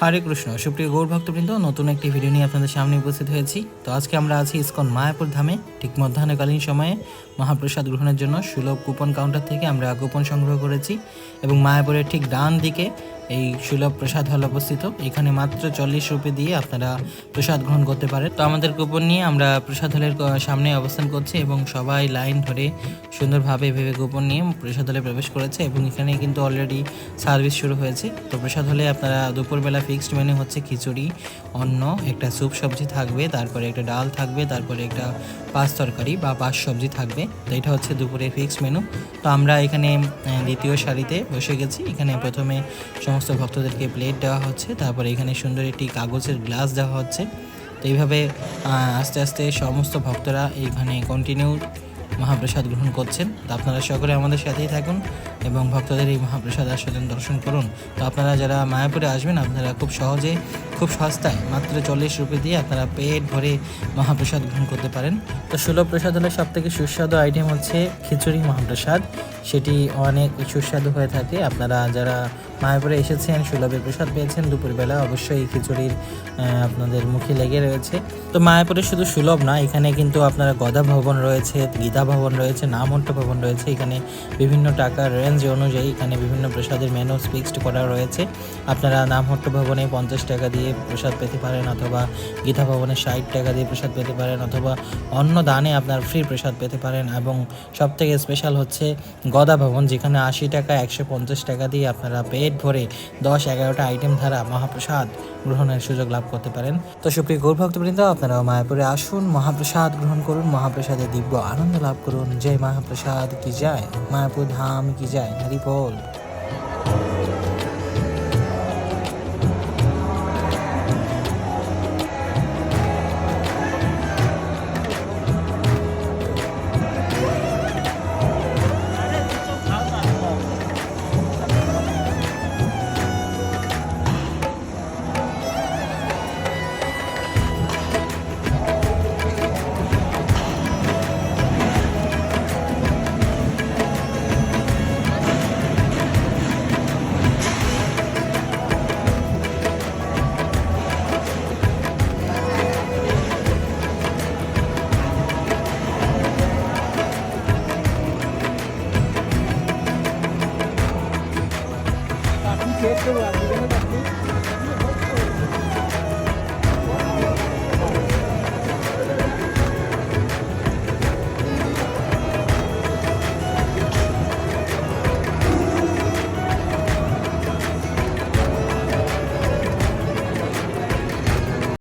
হরে কৃষ্ণ। সুপ্রিয় গৌর ভক্তবৃন্দ নতুন একটি ভিডিও নিয়ে আপনাদের সামনে উপস্থিত হয়েছি। তো আজকে আমরা আছি ইস্কন মায়াপুর ধামে। ঠিক মধ্যাহ্নকালীন সময়ে মহাপ্রসাদ গ্রহণের জন্য সুলভ কুপন কাউন্টার থেকে আমরা কুপন সংগ্রহ করেছি এবং মায়াপুরের ঠিক ডান দিকে এই সুলভ প্রসাদ হল অবস্থিত এখানে মাত্র চল্লিশ রুপি দিয়ে আপনারা প্রসাদ গ্রহণ করতে পারেন। তো আমাদের কুপন নিয়ে আমরা প্রসাদ হলের সামনে অবস্থান করছি এবং সবাই লাইন ধরে সুন্দরভাবে ভেবে কুপন নিয়ে প্রসাদ হলে প্রবেশ করেছে এবং এখানে কিন্তু অলরেডি সার্ভিস শুরু হয়েছে। তো প্রসাদ হলে আপনারা দুপুরবেলা ফিক্সড মেনু হচ্ছে খিচুড়ি, অন্ন, একটা স্যুপ সবজি থাকবে, তারপরে একটা ডাল থাকবে, তারপরে একটা পাঁচ তরকারি বা পাঁচ সবজি থাকবে। তো এটা হচ্ছে দুপুরের ফিক্সড মেনু তো আমরা এখানে দ্বিতীয় সারিতে বসে গেছি। এখানে প্রথমে সমস্ত ভক্তদেরকে প্লেট দেওয়া হচ্ছে। তারপরে এখানে সুন্দর একটি কাগজের গ্লাস দেওয়া হচ্ছে। তো এইভাবে আস্তে আস্তে সমস্ত ভক্তরা এইখানে কন্টিনিউ মহাপ্রসাদ গ্রহণ করছেন। তো আপনারা সকলে আমাদের সাথেই থাকুন এবং ভক্তদের এই মহাপ্রসাদ আস্বাদন দর্শন করুন। তো আপনারা যারা মায়াপুরে আসবেন, আপনারা খুব সহজে, খুব সস্তায়, মাত্র চল্লিশ রুপি দিয়ে আপনারা পেট ভরে মহাপ্রসাদ গ্রহণ করতে পারেন। তো সুলভ প্রসাদ হলে সব থেকে সুস্বাদু আইটেম হচ্ছে খিচুড়ি মহাপ্রসাদ। সেটি অনেক সুস্বাদু হয়ে থাকে। আপনারা যারা মায়াপুরে এসেছেন সুলভের প্রসাদ পেয়েছেন, দুপুরবেলা অবশ্যই এই খিচুড়ির আপনাদের মুখে লেগে রয়েছে। তো মায়াপুরে শুধু সুলভ না, এখানে কিন্তু আপনারা গদা ভবন রয়েছে গীতা ভবন রয়েছে নামহট্ট ভবন রয়েছে, এখানে বিভিন্ন টাকার রেঞ্জ অনুযায়ী এখানে বিভিন্ন প্রসাদের মেনু ফিক্সড করা রয়েছে। আপনারা নামহট্ট ভবনে পঞ্চাশ টাকা দিয়ে প্রসাদ পেতে পারেন অথবা গীতা ভবনে ষাট টাকা দিয়ে প্রসাদ পেতে পারেন অথবা অন্য দানে আপনার ফ্রি প্রসাদ পেতে পারেন এবং সব থেকে স্পেশাল হচ্ছে গদা ভবন, যেখানে আশি টাকা, একশো পঞ্চাশ টাকা দিয়ে আপনারা পেট ভরে দশ, এগারোটা আইটেম ধারা মহাপ্রসাদ গ্রহণের সুযোগ লাভ করতে পারেন। তো সুপ্রিয় গৌর ভক্তবৃন্দ আপনারা মায়াপুরে আসুন, মহাপ্রসাদ গ্রহণ করুন মহাপ্রসাদে দিব্য আনন্দ লাভ করুন। জয় মহাপ্রসাদ, কি যায় মায়াপুর ধাম, কি যায় হরি বল Thank you.